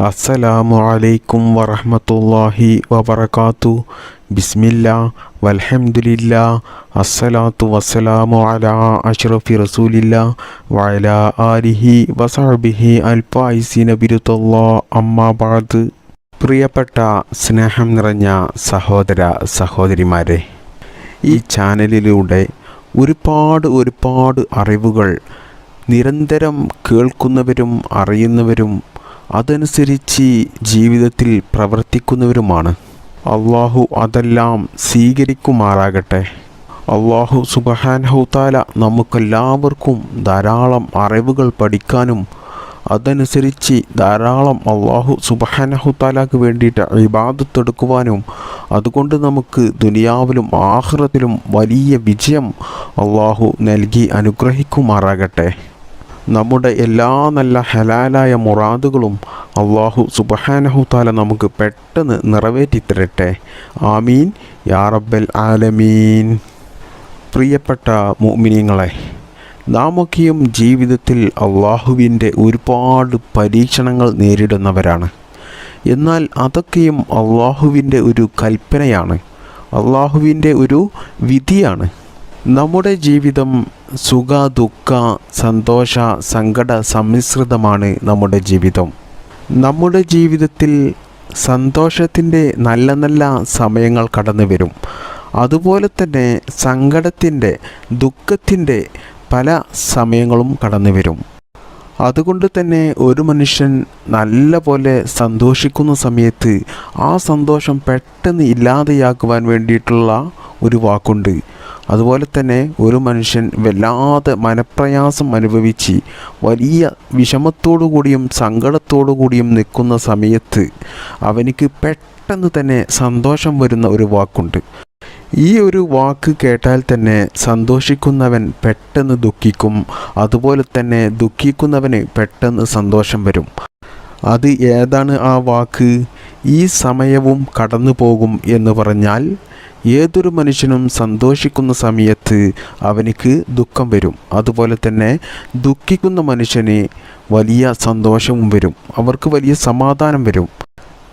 അസ്സലാമു അലൈക്കും വറഹ്മത്തുള്ളാഹി വബറകാതു ബിസ്മില്ലാ വൽഹംദുലില്ലാ അസ്സലാത്തു വസ്സലാമു അലാ അഷ്റഫി റസൂലില്ലാ വഅലാ ആലിഹി വസഹബിഹി അൽപായിസി അമ്മാ ബഅദ് പ്രിയപ്പെട്ട സ്നേഹം നിറഞ്ഞ സഹോദര സഹോദരിമാരെ ഈ ചാനലിലൂടെ ഒരുപാട് ഒരുപാട് അറിവുകൾ നിരന്തരം കേൾക്കുന്നവരും അറിയുന്നവരും അതനുസരിച്ച് ജീവിതത്തിൽ പ്രവർത്തിക്കുന്നവരുമാണ്. അള്ളാഹു അതെല്ലാം സ്വീകരിക്കുമാറാകട്ടെ. അള്ളാഹു സുബഹാൻഹുത്താല നമുക്കെല്ലാവർക്കും ധാരാളം അറിവുകൾ പഠിക്കാനും അതനുസരിച്ച് ധാരാളം അള്ളാഹു സുബഹാനഹുത്താലാക്ക് വേണ്ടിയിട്ട് ഇബാദത്തെടുക്കുവാനും അതുകൊണ്ട് നമുക്ക് ദുനിയാവിലും ആഹ്റത്തിലും വലിയ വിജയം അള്ളാഹു നൽകി അനുഗ്രഹിക്കുമാറാകട്ടെ. നമ്മുടെ എല്ലാ നല്ല ഹലാലായ മുറാദുകളും അള്ളാഹു സുബഹാനഹു താല നമുക്ക് പെട്ടെന്ന് നിറവേറ്റിത്തരട്ടെ. ആമീൻ. യാ റബ്ബൽ ആലമീൻ. പ്രിയപ്പെട്ട മോമിനിയങ്ങളെ നാമൊക്കെയും ജീവിതത്തിൽ അള്ളാഹുവിന്റെ ഒരുപാട് പരീക്ഷണങ്ങൾ നേരിടുന്നവരാണ്. എന്നാൽ അതൊക്കെയും അള്ളാഹുവിന്റെ ഒരു കൽപ്പനയാണ്. അള്ളാഹുവിന്റെ ഒരു വിധിയാണ്. നമ്മുടെ ജീവിതം സുഖ ദുഃഖ സന്തോഷ സങ്കട സമ്മിശ്രിതമാണ് നമ്മുടെ ജീവിതം. നമ്മുടെ ജീവിതത്തിൽ സന്തോഷത്തിന്റെ നല്ല നല്ല സമയങ്ങൾ കടന്നു വരും. അതുപോലെ തന്നെ സങ്കടത്തിന്റെ ദുഃഖത്തിന്റെ പല സമയങ്ങളും കടന്നു വരും. അതുകൊണ്ട് തന്നെ ഒരു മനുഷ്യൻ നല്ല പോലെ സന്തോഷിക്കുന്ന സമയത്ത് ആ സന്തോഷം പെട്ടെന്ന് ഇല്ലാതെയാക്കുവാൻ വേണ്ടിയിട്ടുള്ള ഒരു വാക്കുണ്ട്. അതുപോലെ തന്നെ ഒരു മനുഷ്യൻ വല്ലാതെ മനപ്രയാസം അനുഭവിച്ച് വലിയ വിഷമത്തോടു കൂടിയും സങ്കടത്തോടു കൂടിയും നിൽക്കുന്ന സമയത്ത് അവനിക്ക് പെട്ടെന്ന് തന്നെ സന്തോഷം വരുന്ന ഒരു വാക്കുണ്ട്. ഈ ഒരു വാക്ക് കേട്ടാൽ തന്നെ സന്തോഷിക്കുന്നവൻ പെട്ടെന്ന് ദുഃഖിക്കും. അതുപോലെ തന്നെ ദുഃഖിക്കുന്നവന് പെട്ടെന്ന് സന്തോഷം വരും. അത് ഏതാണ് ആ വാക്ക്? ഈ സമയവും കടന്നു പോകും എന്ന് പറഞ്ഞാൽ ഏതൊരു മനുഷ്യനും സന്തോഷിക്കുന്ന സമയത്ത് അവനിക്ക് ദുഃഖം വരും. അതുപോലെ തന്നെ ദുഃഖിക്കുന്ന മനുഷ്യന് വലിയ സന്തോഷവും വരും. അവർക്ക് വലിയ സമാധാനം വരും.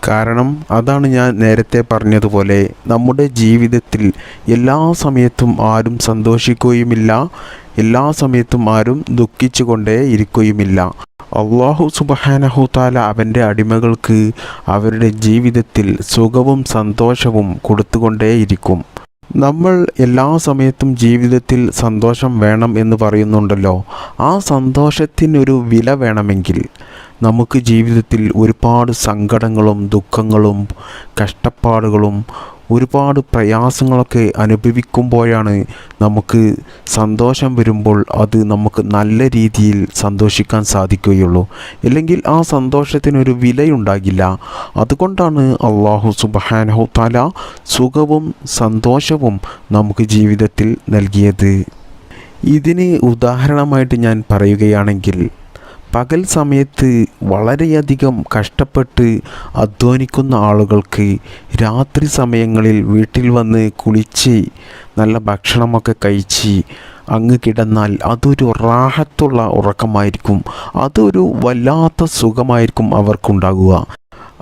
കാരണം അതാണ് ഞാൻ നേരത്തെ പറഞ്ഞതുപോലെ നമ്മുടെ ജീവിതത്തിൽ എല്ലാ സമയത്തും ആരും സന്തോഷിക്കുകയുമില്ല. എല്ലാ സമയത്തും ആരും ദുഃഖിച്ചു കൊണ്ടേ ഇരിക്കുകയുമില്ല. അള്ളാഹു സുബഹാനഹുതാല അവന്റെ അടിമകൾക്ക് അവരുടെ ജീവിതത്തിൽ സുഖവും സന്തോഷവും കൊടുത്തുകൊണ്ടേയിരിക്കും നമ്മൾ എല്ലാ സമയത്തും ജീവിതത്തിൽ സന്തോഷം വേണം എന്ന് പറയുന്നുണ്ടല്ലോ. ആ സന്തോഷത്തിനൊരു വില വേണമെങ്കിൽ നമുക്ക് ജീവിതത്തിൽ ഒരുപാട് സങ്കടങ്ങളും ദുഃഖങ്ങളും കഷ്ടപ്പാടുകളും ഒരുപാട് പ്രയാസങ്ങളൊക്കെ അനുഭവിക്കുമ്പോഴാണ് നമുക്ക് സന്തോഷം വരുമ്പോൾ അത് നമുക്ക് നല്ല രീതിയിൽ സന്തോഷിക്കാൻ സാധിക്കുകയുള്ളൂ. അല്ലെങ്കിൽ ആ സന്തോഷത്തിനൊരു വിലയുണ്ടാകില്ല. അതുകൊണ്ടാണ് അള്ളാഹു സുബഹാനഹു തല സുഖവും സന്തോഷവും നമുക്ക് ജീവിതത്തിൽ നൽകിയത്. ഇതിന് ഉദാഹരണമായിട്ട് ഞാൻ പറയുകയാണെങ്കിൽ പകൽ സമയത്ത് വളരെയധികം കഷ്ടപ്പെട്ട് അധ്വാനിക്കുന്ന ആളുകൾക്ക് രാത്രി സമയങ്ങളിൽ വീട്ടിൽ വന്ന് കുളിച്ച് നല്ല ഭക്ഷണമൊക്കെ കഴിച്ച് അങ്ങ് കിടന്നാൽ അതൊരു റാഹത്തുള്ള ഉറക്കമായിരിക്കും. അതൊരു വല്ലാത്ത സുഖമായിരിക്കും അവർക്കുണ്ടാകുക.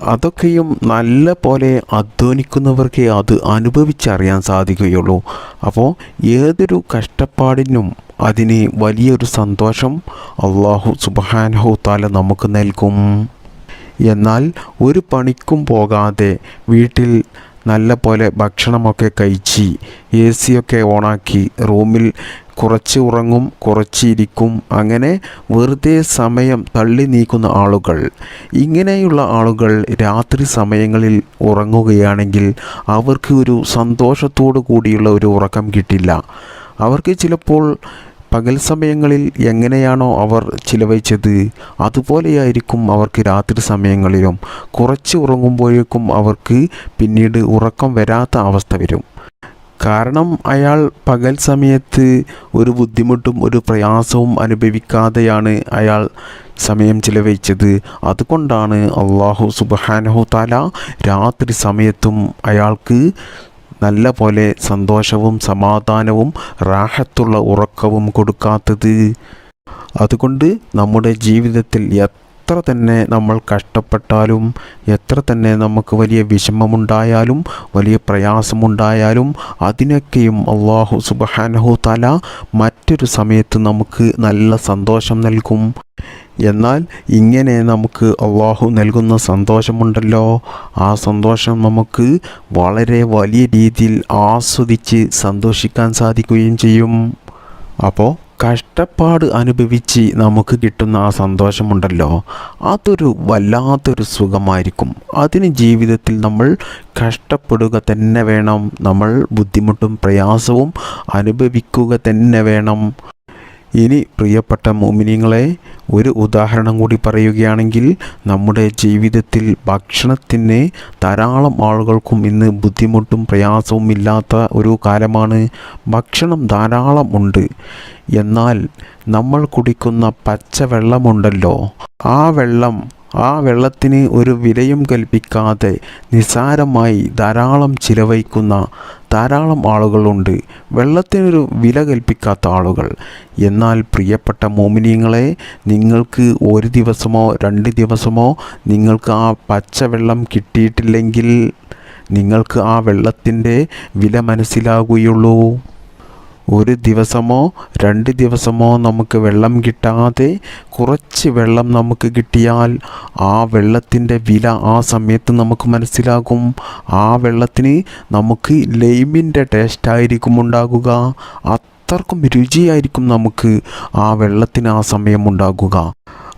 അതൊക്കെയും നല്ല പോലെ അധ്വാനിക്കുന്നവർക്ക് അത് അനുഭവിച്ചറിയാൻ സാധിക്കുകയുള്ളൂ. അപ്പോൾ ഏതൊരു കഷ്ടപ്പാടിനും അതിന് വലിയൊരു സന്തോഷം അള്ളാഹു സുബാനഹു താല നമുക്ക് നൽകും. എന്നാൽ ഒരു പണിക്കും പോകാതെ വീട്ടിൽ നല്ല പോലെ ഭക്ഷണമൊക്കെ കഴിച്ച് എ സിയൊക്കെ ഓണാക്കി റൂമിൽ കുറച്ച് ഉറങ്ങും കുറച്ചിരിക്കും അങ്ങനെ വെറുതെ സമയം തള്ളി നീക്കുന്ന ആളുകൾ. ഇങ്ങനെയുള്ള ആളുകൾ രാത്രി സമയങ്ങളിൽ ഉറങ്ങുകയാണെങ്കിൽ അവർക്ക് ഒരു സന്തോഷത്തോടു കൂടിയുള്ള ഒരു ഉറക്കം കിട്ടില്ല. അവർക്ക് ചിലപ്പോൾ പകൽ സമയങ്ങളിൽ എങ്ങനെയാണോ അവർ ചിലവഴിച്ചത് അതുപോലെയായിരിക്കും അവർക്ക് രാത്രി സമയങ്ങളിലും. കുറച്ച് ഉറങ്ങുമ്പോഴേക്കും അവർക്ക് പിന്നീട് ഉറക്കം വരാത്ത അവസ്ഥ വരും. കാരണം അയാൾ പകൽ സമയത്ത് ഒരു ബുദ്ധിമുട്ടും ഒരു പ്രയാസവും അനുഭവിക്കാതെയാണ് അയാൾ സമയം ചിലവഴിച്ചത്. അതുകൊണ്ടാണ് അള്ളാഹു സുബഹാനഹു താല രാത്രി സമയത്തും അയാൾക്ക് നല്ല പോലെ സന്തോഷവും സമാധാനവും റാഹത്തുള്ള ഉറക്കവും കൊടുക്കാത്തത്. അതുകൊണ്ട് നമ്മുടെ ജീവിതത്തിൽ എത്ര തന്നെ നമ്മൾ കഷ്ടപ്പെട്ടാലും എത്ര തന്നെ നമുക്ക് വലിയ വിഷമമുണ്ടായാലും വലിയ പ്രയാസമുണ്ടായാലും അതിനൊക്കെയും അള്ളാഹു സുബഹാനഹു തല മറ്റൊരു സമയത്ത് നമുക്ക് നല്ല സന്തോഷം നൽകും. എന്നാൽ ഇങ്ങനെ നമുക്ക് അള്ളാഹു നൽകുന്ന സന്തോഷമുണ്ടല്ലോ. ആ സന്തോഷം നമുക്ക് വളരെ വലിയ രീതിയിൽ ആസ്വദിച്ച് സന്തോഷിക്കാൻ സാധിക്കുകയും ചെയ്യും. അപ്പോൾ കഷ്ടപ്പാട് അനുഭവിച്ച് നമുക്ക് കിട്ടുന്ന ആ സന്തോഷമുണ്ടല്ലോ. അതൊരു വല്ലാത്തൊരു സുഖമായിരിക്കും. അതിന് ജീവിതത്തിൽ നമ്മൾ കഷ്ടപ്പെടുക തന്നെ വേണം. നമ്മൾ ബുദ്ധിമുട്ടും പ്രയാസവും അനുഭവിക്കുക തന്നെ വേണം. ഇനി പ്രിയപ്പെട്ട മോമിനിങ്ങളെ ഒരു ഉദാഹരണം കൂടി പറയുകയാണെങ്കിൽ നമ്മുടെ ജീവിതത്തിൽ ഭക്ഷണത്തിന് ധാരാളം ആളുകൾക്കും ഇന്ന് ബുദ്ധിമുട്ടും പ്രയാസവും ഇല്ലാത്ത ഒരു കാലമാണ്. ഭക്ഷണം ധാരാളം ഉണ്ട്. എന്നാൽ നമ്മൾ കുടിക്കുന്ന പച്ചവെള്ളമുണ്ടല്ലോ ആ വെള്ളം ആ വെള്ളത്തിന് ഒരു വിലയും കൽപ്പിക്കാതെ നിസാരമായി ധാരാളം ചിലവഴിക്കുന്ന ധാരാളം ആളുകളുണ്ട്. വെള്ളത്തിനൊരു വില കൽപ്പിക്കാത്ത ആളുകൾ. എന്നാൽ പ്രിയപ്പെട്ട മോമിനിയങ്ങളെ നിങ്ങൾക്ക് ഒരു ദിവസമോ രണ്ട് ദിവസമോ നിങ്ങൾക്ക് ആ പച്ചവെള്ളം കിട്ടിയിട്ടില്ലെങ്കിൽ നിങ്ങൾക്ക് ആ വെള്ളത്തിന്റെ വില മനസ്സിലാകുകയുള്ളൂ. ഒരു ദിവസമോ രണ്ട് ദിവസമോ നമുക്ക് വെള്ളം കിട്ടാതെ കുറച്ച് വെള്ളം നമുക്ക് കിട്ടിയാൽ ആ വെള്ളത്തിന്റെ വില ആ സമയത്ത് നമുക്ക് മനസ്സിലാകും. ആ വെള്ളത്തിന് നമുക്ക് ലൈമിന്റെ ടേസ്റ്റായിരിക്കും ഉണ്ടാകുക. അത്രക്കും രുചിയായിരിക്കും നമുക്ക് ആ വെള്ളത്തിന് ആ സമയം ഉണ്ടാകുക.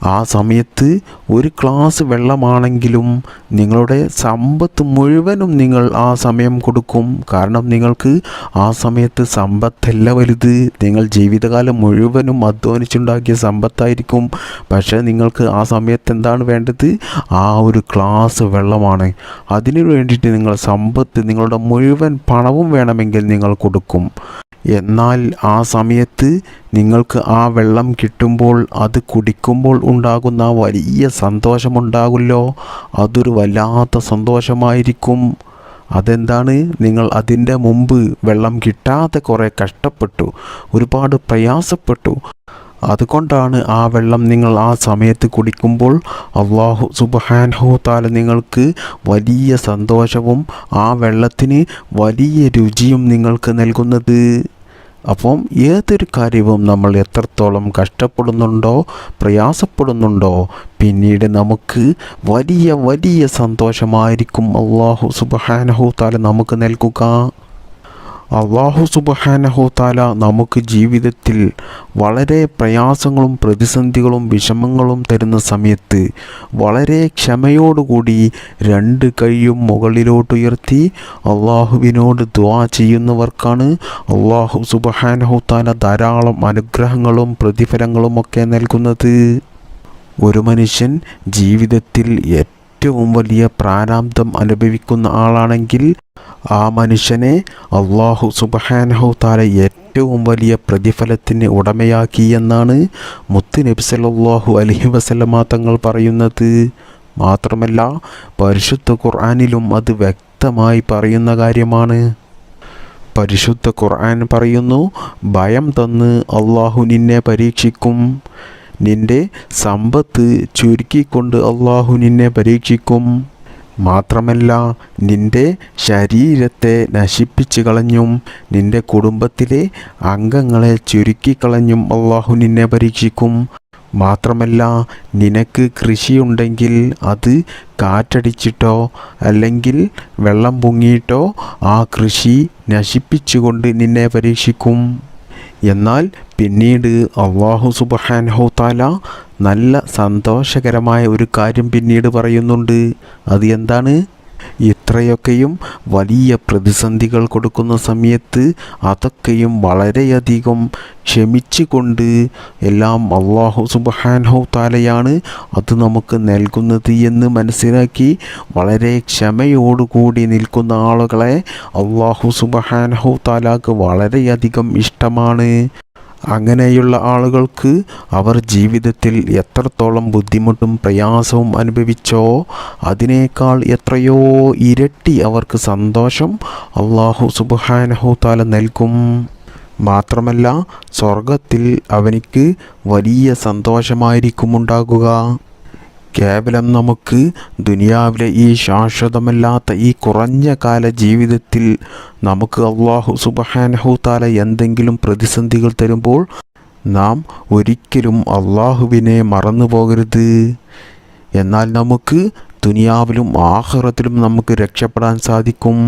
ആ സമയത്ത് ഒരു ക്ലാസ് വെള്ളമാണെങ്കിലും നിങ്ങളുടെ സമ്പത്ത് മുഴുവനും നിങ്ങൾ ആ സമയം കൊടുക്കും. കാരണം നിങ്ങൾക്ക് ആ സമയത്ത് സമ്പത്തല്ല വലുത്. നിങ്ങൾ ജീവിതകാലം മുഴുവനും അധ്വാനിച്ചുണ്ടാക്കിയ സമ്പത്തായിരിക്കും. പക്ഷേ നിങ്ങൾക്ക് ആ സമയത്ത് എന്താണ് വേണ്ടത്? ആ ഒരു ക്ലാസ് വെള്ളമാണ്. അതിനു വേണ്ടിയിട്ട് നിങ്ങൾ സമ്പത്ത് നിങ്ങളുടെ മുഴുവൻ പണവും വേണമെങ്കിൽ നിങ്ങൾ കൊടുക്കും. എന്നാൽ ആ സമയത്ത് നിങ്ങൾക്ക് ആ വെള്ളം കിട്ടുമ്പോൾ അത് കുടിക്കുമ്പോൾ ഉണ്ടാകുന്ന വലിയ സന്തോഷമുണ്ടാകുമല്ലോ അതൊരു വല്ലാത്ത സന്തോഷമായിരിക്കും. അതെന്താണ്? നിങ്ങൾ അതിന്റെ മുമ്പ് വെള്ളം കിട്ടാതെ കുറേ കഷ്ടപ്പെട്ടു ഒരുപാട് പ്രയാസപ്പെട്ടു. അതുകൊണ്ടാണ് ആ വെള്ളം നിങ്ങൾ ആ സമയത്ത് കുടിക്കുമ്പോൾ അള്ളാഹു സുബഹാൻഹു താല നിങ്ങൾക്ക് വലിയ സന്തോഷവും ആ വെള്ളത്തിന് വലിയ രുചിയും നിങ്ങൾക്ക് നൽകുന്നത്. അപ്പം ഏതൊരു കാര്യവും നമ്മൾ എത്രത്തോളം കഷ്ടപ്പെടുന്നുണ്ടോ പ്രയാസപ്പെടുന്നുണ്ടോ പിന്നീട് നമുക്ക് വലിയ വലിയ സന്തോഷമായിരിക്കും അള്ളാഹു സുബഹാനഹു താല നമുക്ക് നൽകുക. അള്ളാഹു താല നമുക്ക് ജീവിതത്തിൽ വളരെ പ്രയാസങ്ങളും പ്രതിസന്ധികളും വിഷമങ്ങളും തരുന്ന സമയത്ത് വളരെ ക്ഷമയോടുകൂടി രണ്ട് കൈയും മുകളിലോട്ടുയർത്തി അള്ളാഹുവിനോട് ദ്വാ ചെയ്യുന്നവർക്കാണ് അള്ളാഹു താല ധാരാളം അനുഗ്രഹങ്ങളും പ്രതിഫലങ്ങളും ഒക്കെ നൽകുന്നത്. ഒരു മനുഷ്യൻ ജീവിതത്തിൽ ഏറ്റവും വലിയ പ്രാരാബ്ദം അനുഭവിക്കുന്ന ആളാണെങ്കിൽ ആ മനുഷ്യനെ അള്ളാഹു സുബഹാനഹു താല ഏറ്റവും വലിയ പ്രതിഫലത്തിന് ഉടമയാക്കി എന്നാണ് മുത്ത് നബി സല്ലല്ലാഹു അലഹി വസല്ലമ തങ്ങൾ പറയുന്നത്. മാത്രമല്ല പരിശുദ്ധ ഖുർആാനിലും അത് വ്യക്തമായി പറയുന്ന കാര്യമാണ്. പരിശുദ്ധ ഖുർആൻ പറയുന്നു ഭയം തന്ന് അള്ളാഹു നിന്നെ പരീക്ഷിക്കും. നിന്റെ സമ്പത്ത് ചുരുക്കിക്കൊണ്ട് അള്ളാഹു നിന്നെ പരീക്ഷിക്കും. മാത്രമല്ല നിന്റെ ശരീരത്തെ നശിപ്പിച്ചു കളഞ്ഞും നിന്റെ കുടുംബത്തിലെ അംഗങ്ങളെ ചുരുക്കിക്കളഞ്ഞും അള്ളാഹു നിന്നെ പരീക്ഷിക്കും. മാത്രമല്ല നിനക്ക് കൃഷിയുണ്ടെങ്കിൽ അത് കാറ്റടിച്ചിട്ടോ അല്ലെങ്കിൽ വെള്ളം പൊങ്ങിയിട്ടോ ആ കൃഷി നശിപ്പിച്ചുകൊണ്ട് നിന്നെ പരീക്ഷിക്കും. എന്നാൽ പിന്നീട് അള്ളാഹു സുബഹാൻഹു താല നല്ല സന്തോഷകരമായ ഒരു കാര്യം പിന്നീട് പറയുന്നുണ്ട്. അത് എന്താണ്? ഇത്രയൊക്കെയും വലിയ പ്രതിസന്ധികൾ കൊടുക്കുന്ന സമയത്ത് അതൊക്കെയും വളരെയധികം ക്ഷമിച്ചുകൊണ്ട് എല്ലാം അള്ളാഹു സുബഹാൻഹു താലയാണ് അത് നമുക്ക് നൽകുന്നത് എന്ന് മനസ്സിലാക്കി വളരെ ക്ഷമയോടുകൂടി നിൽക്കുന്ന ആളുകളെ അള്ളാഹു സുബഹാൻഹു താലാക്ക് വളരെയധികം ഇഷ്ടമാണ്. അങ്ങനെയുള്ള ആളുകൾക്ക് അവർ ജീവിതത്തിൽ എത്രത്തോളം ബുദ്ധിമുട്ടും പ്രയാസവും അനുഭവിച്ചോ അതിനേക്കാൾ എത്രയോ ഇരട്ടി അവർക്ക് സന്തോഷം അള്ളാഹു സുബാനഹു താല നൽകും. മാത്രമല്ല സ്വർഗത്തിൽ അവനിക്ക് വലിയ സന്തോഷമായിരിക്കും ഉണ്ടാകുക കേവലം നമുക്ക് ദുനിയാവിലെ ഈ ശാശ്വതമല്ലാത്ത ഈ കുറഞ്ഞ കാല ജീവിതത്തിൽ നമുക്ക് അള്ളാഹു സുബഹാനഹു താല എന്തെങ്കിലും പ്രതിസന്ധികൾ തരുമ്പോൾ നാം ഒരിക്കലും അള്ളാഹുവിനെ മറന്നു പോകരുത്. എന്നാൽ നമുക്ക് ദുനിയാവിലും ആഹ്റത്തിലും നമുക്ക് രക്ഷപ്പെടാൻ സാധിക്കും.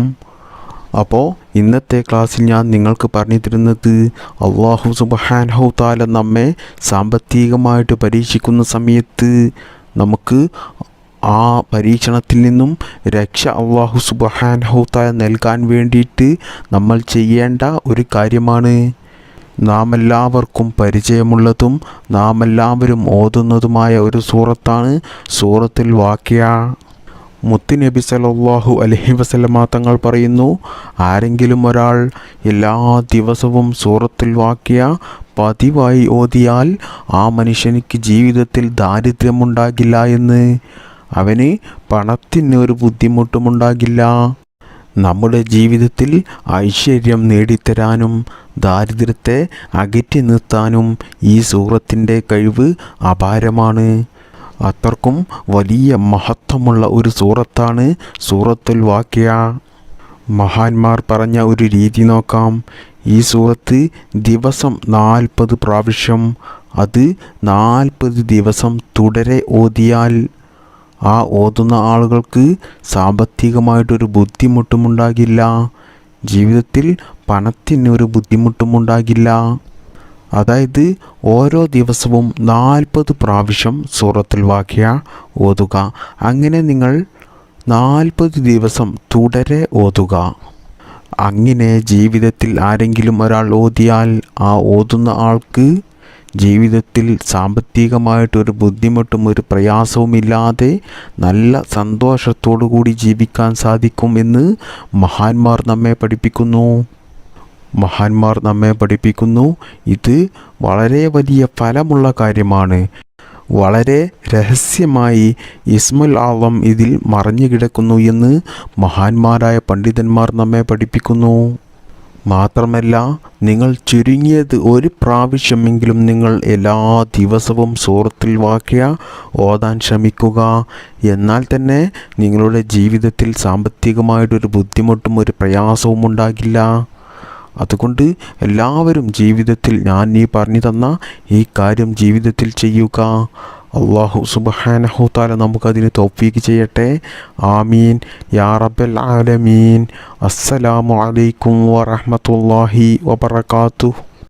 അപ്പോൾ ഇന്നത്തെ ക്ലാസ്സിൽ ഞാൻ നിങ്ങൾക്ക് പറഞ്ഞു തരുന്നത് അള്ളാഹു സുബഹാൻഹു താല നമ്മെ സാമ്പത്തികമായിട്ട് പരീക്ഷിക്കുന്ന സമയത്ത് നമുക്ക് ആ പരീക്ഷണത്തിൽ നിന്നും രക്ഷ അള്ളാഹു സുബഹാൻഹു താല നൽകാൻ വേണ്ടിയിട്ട് നമ്മൾ ചെയ്യേണ്ട ഒരു കാര്യമാണ്. നാം എല്ലാവർക്കും പരിചയമുള്ളതും നാം എല്ലാവരും ഓതുന്നതുമായ ഒരു സൂറത്താണ് സൂറത്തിൽ വാക്യ മുത്തുനബി സല്ലല്ലാഹു അലഹി വസല്ലമ തങ്ങൾ പറയുന്നു ആരെങ്കിലും ഒരാൾ എല്ലാ ദിവസവും സൂറത്തിൽ വാക്കിയ പതിവായി ഓതിയാൽ ആ മനുഷ്യനിക്ക് ജീവിതത്തിൽ ദാരിദ്ര്യമുണ്ടാകില്ല എന്ന്. അവന് പണത്തിന് ഒരു ബുദ്ധിമുട്ടുമുണ്ടാകില്ല. നമ്മുടെ ജീവിതത്തിൽ ഐശ്വര്യം നേടിത്തരാനും ദാരിദ്ര്യത്തെ അകറ്റി നിർത്താനും ഈ സൂറത്തിന്റെ കഴിവ് അപാരമാണ്. അത്രക്കും വലിയ മഹത്വമുള്ള ഒരു സൂറത്താണ് സൂറത്തുൽ വാക്യ. മഹാന്മാർ പറഞ്ഞ ഒരു രീതി നോക്കാം. ഈ സൂറത്ത് ദിവസം നാൽപ്പത് പ്രാവശ്യം. അത് നാൽപ്പത് ദിവസം തുടരെ ഓതിയാൽ ആ ഓതുന്ന ആളുകൾക്ക് സാമ്പത്തികമായിട്ടൊരു ബുദ്ധിമുട്ടുമുണ്ടാകില്ല. ജീവിതത്തിൽ പണത്തിനൊരു ബുദ്ധിമുട്ടുമുണ്ടാകില്ല. അതായത് ഓരോ ദിവസവും നാൽപ്പത് പ്രാവശ്യം സൂറത്തുൽ വാക്യ ഓതുക. അങ്ങനെ നിങ്ങൾ നാൽപ്പത് ദിവസം തുടരെ ഓതുക. അങ്ങനെ ജീവിതത്തിൽ ആരെങ്കിലും ഒരാൾ ഓതിയാൽ ആ ഓതുന്ന ആൾക്ക് ജീവിതത്തിൽ സാമ്പത്തികമായിട്ടൊരു ബുദ്ധിമുട്ടും ഒരു പ്രയാസവും ഇല്ലാതെ നല്ല സന്തോഷത്തോടു കൂടി ജീവിക്കാൻ സാധിക്കും എന്ന് മഹാന്മാർ നമ്മെ പഠിപ്പിക്കുന്നു. മഹാന്മാർ നമ്മെ പഠിപ്പിക്കുന്നു. ഇത് വളരെ വലിയ ഫലമുള്ള കാര്യമാണ്. വളരെ രഹസ്യമായി ഇസ്മുൽ ആളം ഇതിൽ മറഞ്ഞു കിടക്കുന്നു എന്ന് മഹാന്മാരായ പണ്ഡിതന്മാർ നമ്മെ പഠിപ്പിക്കുന്നു. മാത്രമല്ല നിങ്ങൾ ചുരുങ്ങിയത് ഒരു പ്രാവശ്യമെങ്കിലും നിങ്ങൾ എല്ലാ ദിവസവും സൂറത്തിൽ വാക്കിയ ഓതാൻ ശ്രമിക്കുക. എന്നാൽ തന്നെ നിങ്ങളുടെ ജീവിതത്തിൽ സാമ്പത്തികമായിട്ടൊരു ബുദ്ധിമുട്ടും ഒരു പ്രയാസവും ഉണ്ടാകില്ല അതുകൊണ്ട് എല്ലാവരും ജീവിതത്തിൽ ഞാൻ നീ പറഞ്ഞു തന്ന ഈ കാര്യം ജീവിതത്തിൽ ചെയ്യുക. അള്ളാഹു സുബഹാനഹു താല നമുക്കതിന് തോഫീക്ക് ചെയ്യട്ടെ. ആമീൻ. യാ റബ്ബൽ ആലമീൻ. അസ്സലാമു അലൈക്കും വറഹ്മത്തുള്ളാഹി വബറകാതുഹു.